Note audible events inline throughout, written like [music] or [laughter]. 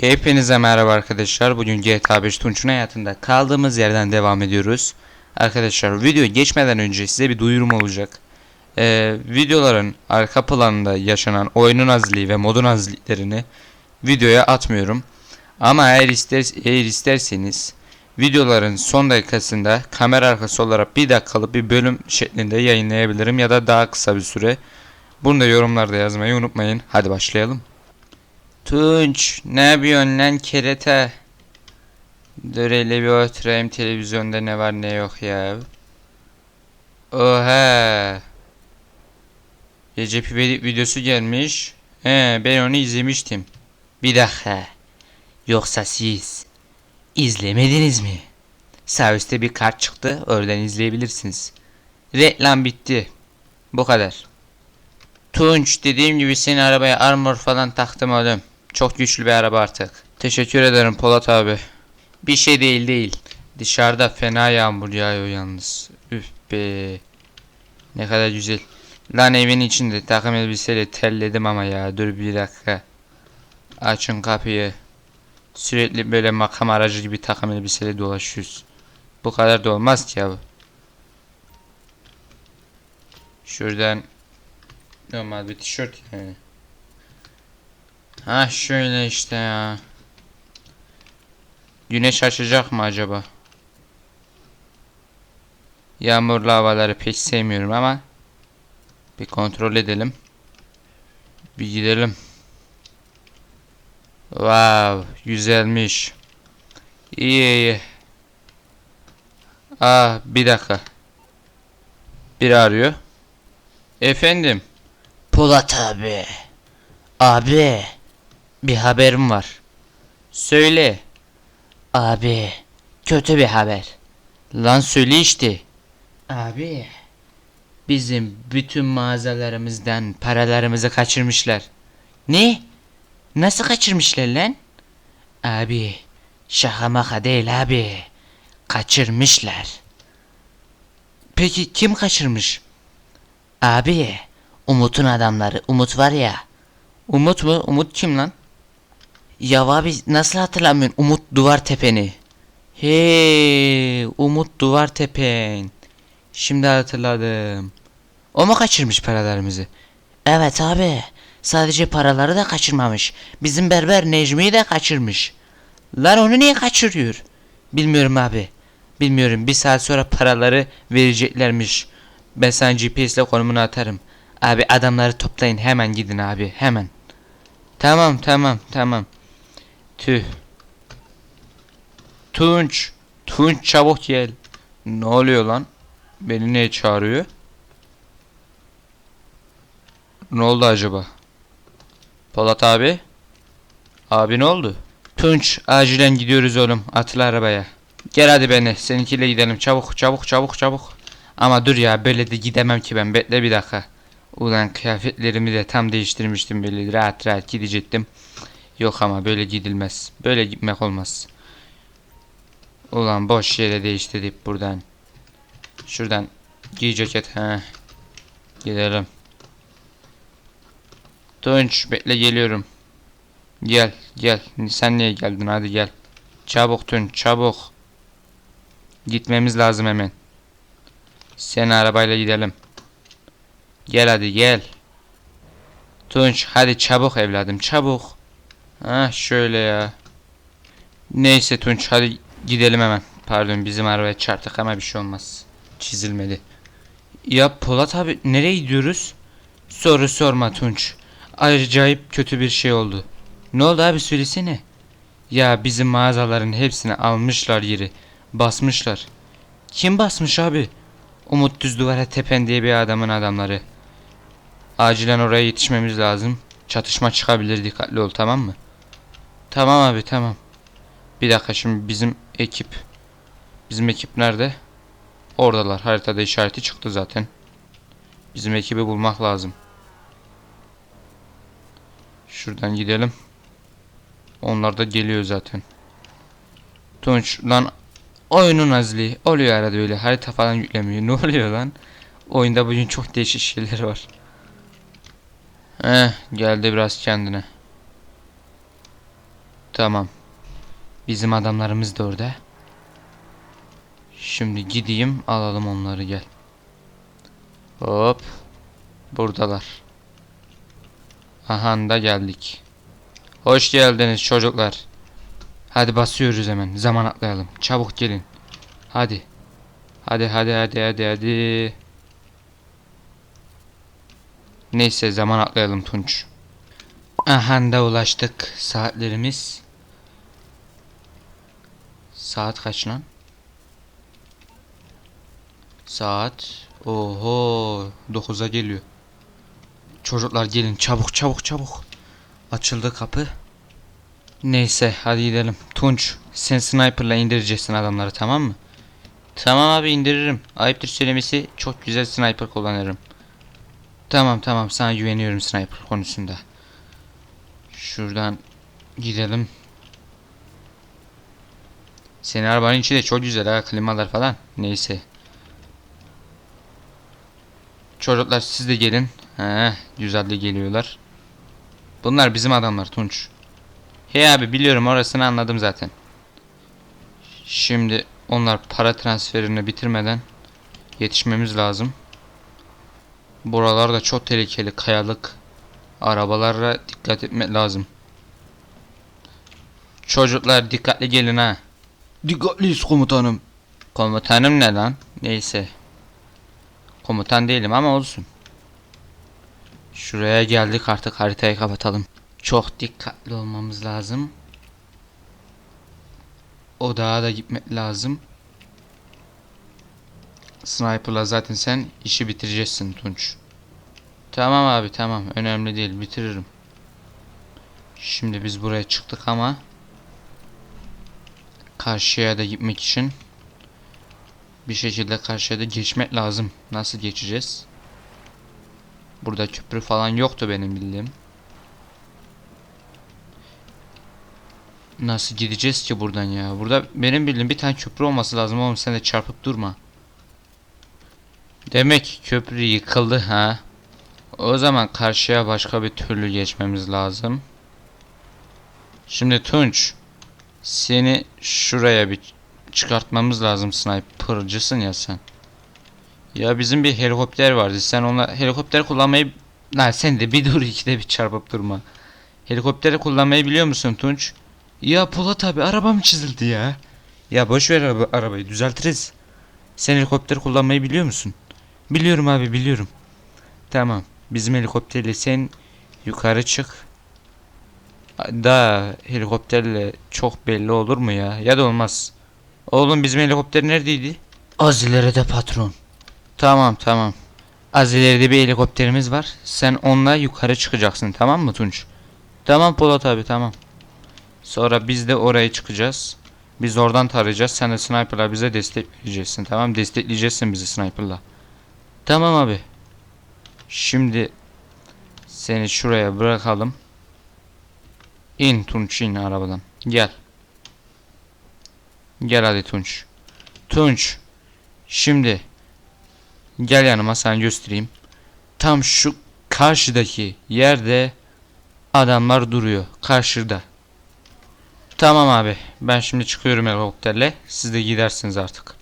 Hepinize merhaba arkadaşlar. Bugün GTA 5 Tunç'un hayatında kaldığımız yerden devam ediyoruz. Arkadaşlar video geçmeden önce size bir duyurum olacak. Ee, videoların arka planında yaşanan oyunun azliği ve modun azliklerini videoya atmıyorum. Ama eğer, ister, eğer isterseniz videoların son dakikasında kamera arkası olarak bir dakikalık bir bölüm şeklinde yayınlayabilirim ya da daha kısa bir süre. Bunu da yorumlarda yazmayı unutmayın. Hadi başlayalım. Tunç ne yapıyorsun lan kerete? Dur hele bir oturayım televizyonda ne var ne yok ya. Oha. Recep İvedik videosu gelmiş. He ben onu izlemiştim. Bir dakika. Yoksa siz izlemediniz mi? Sağ bir kart çıktı. Oradan izleyebilirsiniz. Reklam bitti. Bu kadar. Tunç dediğim gibi senin arabaya armor falan taktım oğlum. Çok güçlü bir araba artık. Teşekkür ederim Polat abi. Bir şey değil değil. Dışarıda fena yağmur yağıyor yalnız. Üf be. Ne kadar güzel. Lan evin içinde takım elbiseyle terledim ama ya. Dur bir dakika. Açın kapıyı. Sürekli böyle makam aracı gibi takım elbiseyle dolaşıyoruz. Bu kadar da olmaz ki abi. Şuradan normal bir tişört yani. Ha şöyle işte ya. Güneş açacak mı acaba? Yağmurlu havaları pek sevmiyorum ama bir kontrol edelim. Bir gidelim. Wow, güzelmiş. İyi iyi. Ah, bir dakika. Biri arıyor. Efendim. Polat abi. Abi. Bir haberim var. Söyle. Abi. Kötü bir haber. Lan söyle işte. Abi. Bizim bütün mağazalarımızdan paralarımızı kaçırmışlar. Ne? Nasıl kaçırmışlar lan? Abi. Şaka maka değil abi. Kaçırmışlar. Peki kim kaçırmış? Abi. Umut'un adamları. Umut var ya. Umut mu? Umut kim lan? Ya abi nasıl hatırlamıyorsun Umut Duvar Tepen'i? Hey Umut Duvar Tepen. Şimdi hatırladım. O mu kaçırmış paralarımızı? Evet abi. Sadece paraları da kaçırmamış. Bizim berber Necmi'yi de kaçırmış. Lan onu niye kaçırıyor? Bilmiyorum abi. Bilmiyorum. Bir saat sonra paraları vereceklermiş. Ben sana GPS ile konumunu atarım. Abi adamları toplayın hemen gidin abi hemen. Tamam tamam tamam. Tüh. Tunç. Tunç çabuk gel. Ne oluyor lan? Beni niye çağırıyor? Ne oldu acaba? Polat abi? Abi ne oldu? Tunç acilen gidiyoruz oğlum. Atla arabaya. Gel hadi beni. Seninkiyle gidelim. Çabuk çabuk çabuk çabuk. Ama dur ya böyle de gidemem ki ben. Bekle bir dakika. Ulan kıyafetlerimi de tam değiştirmiştim böyle rahat rahat gidecektim. Yok ama böyle gidilmez. Böyle gitmek olmaz. Ulan boş yere değiştirdik buradan. Şuradan giy ceket. He. Gidelim. Tunç bekle geliyorum. Gel gel. Sen niye geldin hadi gel. Çabuk Tunç çabuk. Gitmemiz lazım hemen. Sen arabayla gidelim. Gel hadi gel. Tunç hadi çabuk evladım çabuk. Ha şöyle ya. Neyse Tunç hadi gidelim hemen. Pardon bizim arabaya çarptık ama bir şey olmaz. Çizilmedi. Ya Polat abi nereye gidiyoruz? Soru sorma Tunç. Acayip kötü bir şey oldu. Ne oldu abi söylesene. Ya bizim mağazaların hepsini almışlar yeri. Basmışlar. Kim basmış abi? Umut Düz Duvara Tepen diye bir adamın adamları. Acilen oraya yetişmemiz lazım. Çatışma çıkabilir dikkatli ol tamam mı? Tamam abi tamam. Bir dakika şimdi bizim ekip. Bizim ekip nerede? Oradalar. Haritada işareti çıktı zaten. Bizim ekibi bulmak lazım. Şuradan gidelim. Onlar da geliyor zaten. Tunç lan oyunun azli. Oluyor arada öyle harita falan yüklemiyor. [laughs] Ne oluyor lan? Oyunda bugün çok değişik şeyler var. Eh geldi biraz kendine. Tamam. Bizim adamlarımız da orada. Şimdi gideyim alalım onları gel. Hop. Buradalar. Aha da geldik. Hoş geldiniz çocuklar. Hadi basıyoruz hemen. Zaman atlayalım. Çabuk gelin. Hadi. Hadi hadi hadi hadi hadi. Neyse zaman atlayalım Tunç. Aha da ulaştık. Saatlerimiz. Saat kaç lan? Saat. Oho. 9'a geliyor. Çocuklar gelin çabuk çabuk çabuk. Açıldı kapı. Neyse hadi gidelim. Tunç sen sniperla indireceksin adamları tamam mı? Tamam abi indiririm. Ayıptır söylemesi çok güzel sniper kullanırım. Tamam tamam sana güveniyorum sniper konusunda. Şuradan gidelim. Senin arabanın içi de çok güzel ha klimalar falan. Neyse. Çocuklar siz de gelin. He, güzel de geliyorlar. Bunlar bizim adamlar Tunç. Hey abi biliyorum orasını anladım zaten. Şimdi onlar para transferini bitirmeden yetişmemiz lazım. Buralar da çok tehlikeli kayalık. Arabalara dikkat etmek lazım. Çocuklar dikkatli gelin ha. Dikkatliyiz komutanım. Komutanım ne lan? Neyse. Komutan değilim ama olsun. Şuraya geldik artık haritayı kapatalım. Çok dikkatli olmamız lazım. O dağa da gitmek lazım. Sniper'la zaten sen işi bitireceksin Tunç. Tamam abi tamam önemli değil bitiririm. Şimdi biz buraya çıktık ama karşıya da gitmek için bir şekilde karşıya da geçmek lazım. Nasıl geçeceğiz? Burada köprü falan yoktu benim bildiğim. Nasıl gideceğiz ki buradan ya? Burada benim bildiğim bir tane köprü olması lazım oğlum sen de çarpıp durma. Demek köprü yıkıldı ha. O zaman karşıya başka bir türlü geçmemiz lazım. Şimdi Tunç seni şuraya bir çıkartmamız lazım sniper'cısın ya sen. Ya bizim bir helikopter vardı. Sen ona helikopter kullanmayı Lan sen de bir dur ikide bir çarpıp durma. Helikopteri kullanmayı biliyor musun Tunç? Ya Polat abi arabam çizildi ya. Ya boş ver araba, arabayı düzeltiriz. Sen helikopter kullanmayı biliyor musun? Biliyorum abi biliyorum. Tamam. Bizim helikopterle sen yukarı çık. Da helikopterle çok belli olur mu ya? Ya da olmaz. Oğlum bizim helikopter neredeydi? Az ileride patron. Tamam tamam. Az ileride bir helikopterimiz var. Sen onunla yukarı çıkacaksın tamam mı Tunç? Tamam Polat abi tamam. Sonra biz de oraya çıkacağız. Biz oradan tarayacağız. Sen de sniper'la bize destek vereceksin. Tamam destekleyeceksin bizi sniper'la. Tamam abi. Şimdi seni şuraya bırakalım. İn Tunç in arabadan. Gel. Gel hadi Tunç. Tunç. Şimdi gel yanıma sen göstereyim. Tam şu karşıdaki yerde adamlar duruyor. Karşıda. Tamam abi. Ben şimdi çıkıyorum helikopterle. Siz de gidersiniz artık.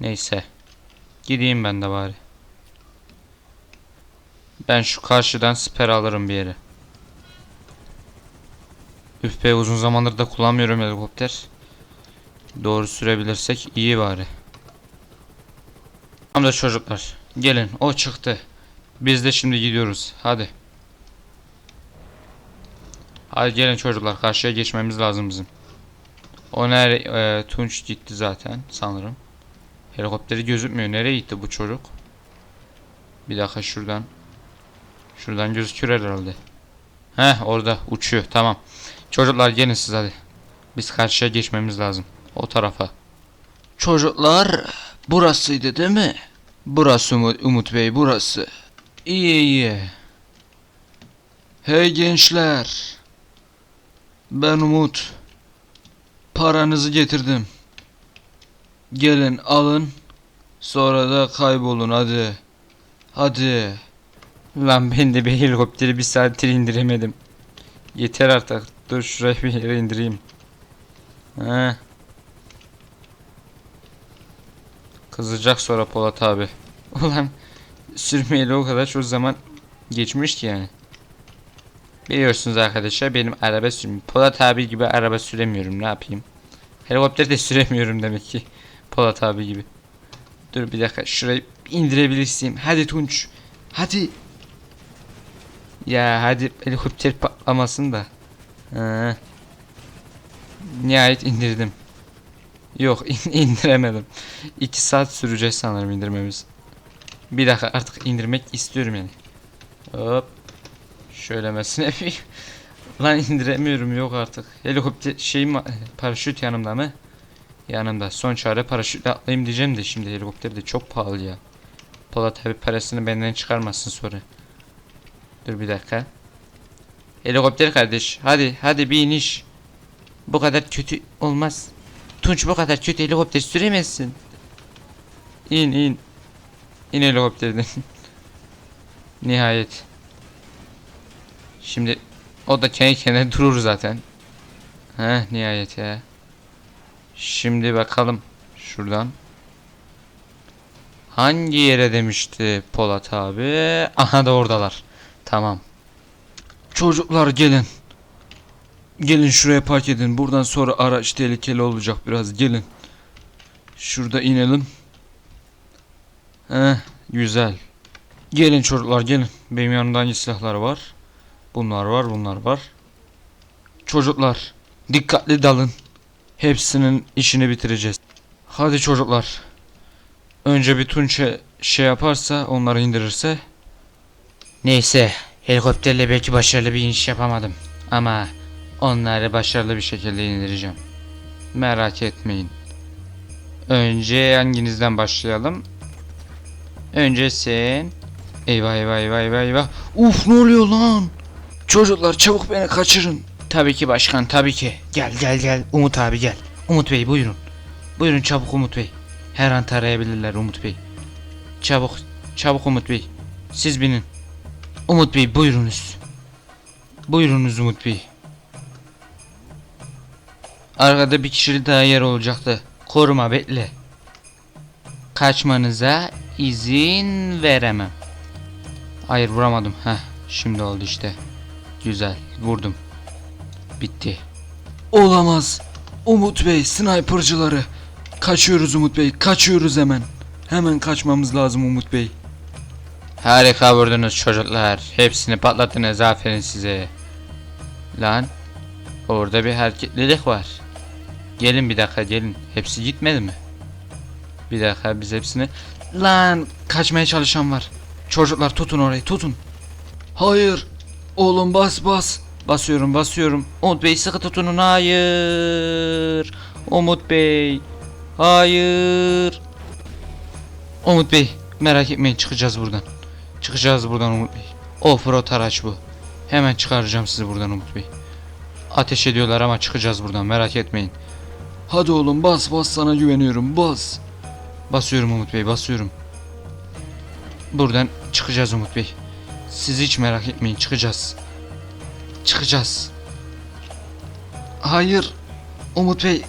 Neyse. Gideyim ben de bari. Ben şu karşıdan siper alırım bir yere. Üf uzun zamandır da kullanmıyorum helikopter. Doğru sürebilirsek iyi bari. Tamam da çocuklar. Gelin o çıktı. Biz de şimdi gidiyoruz. Hadi. Hadi gelin çocuklar karşıya geçmemiz lazım bizim. O nere e, Tunç gitti zaten sanırım. Helikopteri gözükmüyor. Nereye gitti bu çocuk? Bir dakika şuradan. Şuradan gözüküyor herhalde. Heh orada uçuyor. Tamam. Çocuklar gelin siz hadi. Biz karşıya geçmemiz lazım. O tarafa. Çocuklar burasıydı değil mi? Burası Umut, Umut Bey burası. İyi iyi. Hey gençler. Ben Umut. Paranızı getirdim. Gelin alın. Sonra da kaybolun hadi. Hadi. Lan ben de bir helikopteri bir saattir indiremedim. Yeter artık. Dur şurayı bir yere indireyim. He. Kızacak sonra Polat abi. [laughs] Ulan sürmeyeli o kadar çok zaman geçmiş ki yani. Biliyorsunuz arkadaşlar benim araba sürüm. Polat abi gibi araba süremiyorum ne yapayım. Helikopter de [laughs] süremiyorum demek ki. Polat abi gibi. Dur bir dakika şurayı indirebilirsem. Hadi Tunç. Hadi. Ya hadi helikopter patlamasın da. Ha. Nihayet indirdim. Yok [laughs] in- indiremedim. 2 saat sürecek sanırım indirmemiz. Bir dakika artık indirmek istiyorum yani. Hop. Şöyle mesela bir- [laughs] Lan indiremiyorum yok artık. Helikopter şey paraşüt yanımda mı? Yanımda. Son çare paraşütle atlayayım diyeceğim de şimdi helikopter de çok pahalı ya. Polat abi parasını benden çıkarmasın sonra. Dur bir dakika. Helikopter kardeş. Hadi hadi bir iniş. Bu kadar kötü olmaz. Tunç bu kadar kötü helikopter süremezsin. İn in. İn helikopterden. [laughs] Nihayet. Şimdi o da kendi kendine durur zaten. Heh nihayet ya. Şimdi bakalım şuradan. Hangi yere demişti Polat abi? Aha da oradalar. Tamam. Çocuklar gelin. Gelin şuraya park edin. Buradan sonra araç tehlikeli olacak biraz. Gelin. Şurada inelim. Heh, güzel. Gelin çocuklar gelin. Benim yanımda hangi silahlar var? Bunlar var, bunlar var. Çocuklar, dikkatli dalın. Hepsinin işini bitireceğiz. Hadi çocuklar. Önce bir Tunç'e şey yaparsa, onları indirirse. Neyse, helikopterle belki başarılı bir iniş yapamadım. Ama onları başarılı bir şekilde indireceğim. Merak etmeyin. Önce hanginizden başlayalım? Önce sen. Eyvah eyvah eyvah eyvah eyvah. Uf ne oluyor lan? Çocuklar çabuk beni kaçırın. Tabii ki başkan tabii ki. Gel gel gel Umut abi gel. Umut Bey buyurun. Buyurun çabuk Umut Bey. Her an tarayabilirler Umut Bey. Çabuk çabuk Umut Bey. Siz binin. Umut Bey buyurunuz. Buyurunuz Umut Bey. Arkada bir kişili daha yer olacaktı. Koruma bekle. Kaçmanıza izin veremem. Hayır vuramadım. Heh, şimdi oldu işte. Güzel, vurdum. Bitti. Olamaz. Umut Bey, snipercıları. Kaçıyoruz Umut Bey, kaçıyoruz hemen. Hemen kaçmamız lazım Umut Bey. Harika vurdunuz çocuklar. Hepsini patlattınız. Aferin size. Lan. Orada bir hareketlilik var. Gelin bir dakika gelin. Hepsi gitmedi mi? Bir dakika biz hepsini... Lan kaçmaya çalışan var. Çocuklar tutun orayı tutun. Hayır. Oğlum bas bas. Basıyorum basıyorum. Umut Bey sıkı tutunun. Hayır. Umut Bey. Hayır. Umut Bey merak etmeyin çıkacağız buradan. Çıkacağız buradan Umut Bey. Offroad araç bu. Hemen çıkaracağım sizi buradan Umut Bey. Ateş ediyorlar ama çıkacağız buradan merak etmeyin. Hadi oğlum bas bas sana güveniyorum bas. Basıyorum Umut Bey basıyorum. Buradan çıkacağız Umut Bey. Siz hiç merak etmeyin çıkacağız. Çıkacağız. Hayır. Umut Bey.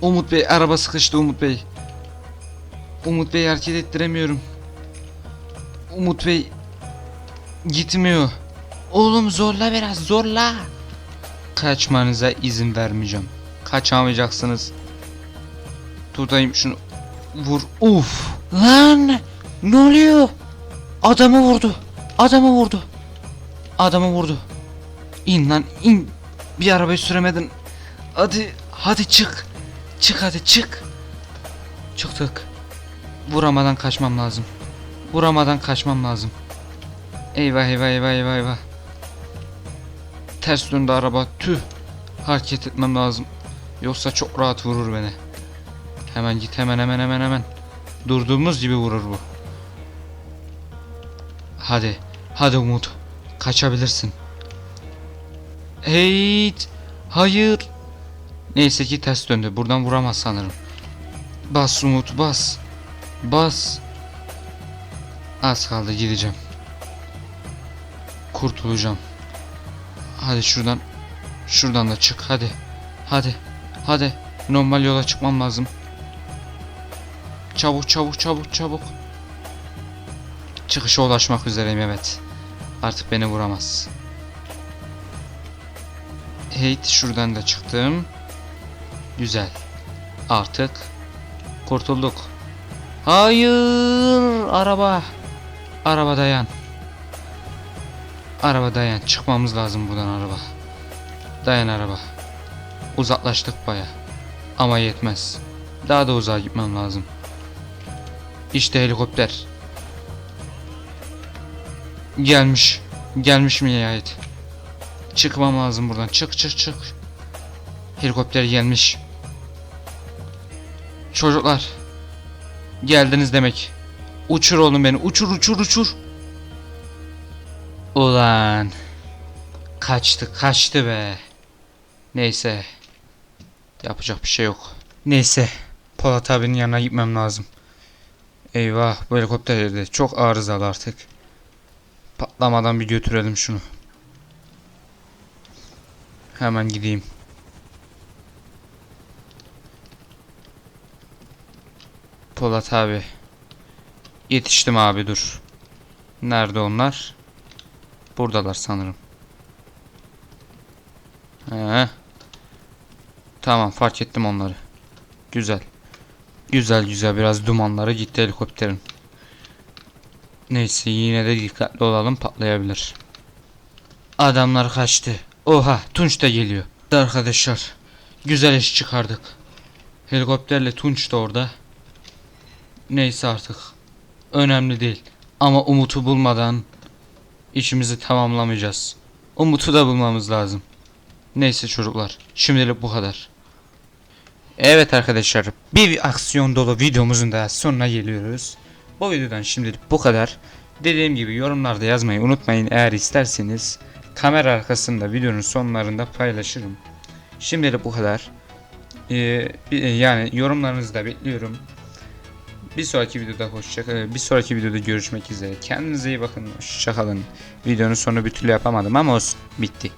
Umut Bey araba sıkıştı Umut Bey. Umut Bey hareket ettiremiyorum. Umut Bey gitmiyor. Oğlum zorla biraz zorla. Kaçmanıza izin vermeyeceğim. Kaçamayacaksınız. Tutayım şunu. Vur. Uf. Lan ne oluyor? Adamı vurdu. Adamı vurdu. Adamı vurdu. İn lan in. Bir arabayı süremedin. Hadi hadi çık. Çık hadi çık. Çıktık. Vuramadan kaçmam lazım. Vuramadan kaçmam lazım. Eyvah eyvah eyvah eyvah eyvah. Ters döndü araba. Tüh. Hareket etmem lazım. Yoksa çok rahat vurur beni. Hemen git hemen hemen hemen hemen. Durduğumuz gibi vurur bu. Hadi. Hadi Umut. Kaçabilirsin. Hey. Hayır. Neyse ki ters döndü. Buradan vuramaz sanırım. Bas Umut bas. Bas. Az kaldı gideceğim. Kurtulacağım. Hadi şuradan Şuradan da çık hadi. Hadi. Hadi. Normal yola çıkmam lazım. Çabuk çabuk çabuk çabuk. Çıkışa ulaşmak üzereyim evet. Artık beni vuramaz. Heyt şuradan da çıktım. Güzel. Artık kurtulduk. Hayır araba. Araba dayan. Araba dayan. Çıkmamız lazım buradan araba. Dayan araba. Uzaklaştık baya. Ama yetmez. Daha da uzağa gitmem lazım. İşte helikopter. Gelmiş. Gelmiş mi nihayet? Çıkmam lazım buradan. Çık çık çık. Helikopter gelmiş. Çocuklar. Geldiniz demek. Uçur oğlum beni. Uçur uçur uçur. Ulan. Kaçtı kaçtı be. Neyse. Yapacak bir şey yok. Neyse. Polat abinin yanına gitmem lazım. Eyvah bu helikopter de çok arızalı artık. Patlamadan bir götürelim şunu. Hemen gideyim. Polat abi. Yetiştim abi dur. Nerede onlar? Buradalar sanırım. He. Tamam fark ettim onları. Güzel. Güzel güzel biraz dumanları gitti helikopterin. Neyse yine de dikkatli olalım patlayabilir. Adamlar kaçtı. Oha Tunç da geliyor. Arkadaşlar güzel iş çıkardık. Helikopterle Tunç da orada. Neyse artık. Önemli değil. Ama Umut'u bulmadan işimizi tamamlamayacağız. Umut'u da bulmamız lazım. Neyse çocuklar. Şimdilik bu kadar. Evet arkadaşlar. Bir aksiyon dolu videomuzun da sonuna geliyoruz. Bu videodan şimdilik bu kadar. Dediğim gibi yorumlarda yazmayı unutmayın eğer isterseniz. Kamera arkasında videonun sonlarında paylaşırım. Şimdilik bu kadar. Ee, yani yorumlarınızı da bekliyorum. Bir sonraki videoda hoşça bir sonraki videoda görüşmek üzere. Kendinize iyi bakın. Hoşça kalın. Videonun sonu bir türlü yapamadım ama olsun. Bitti.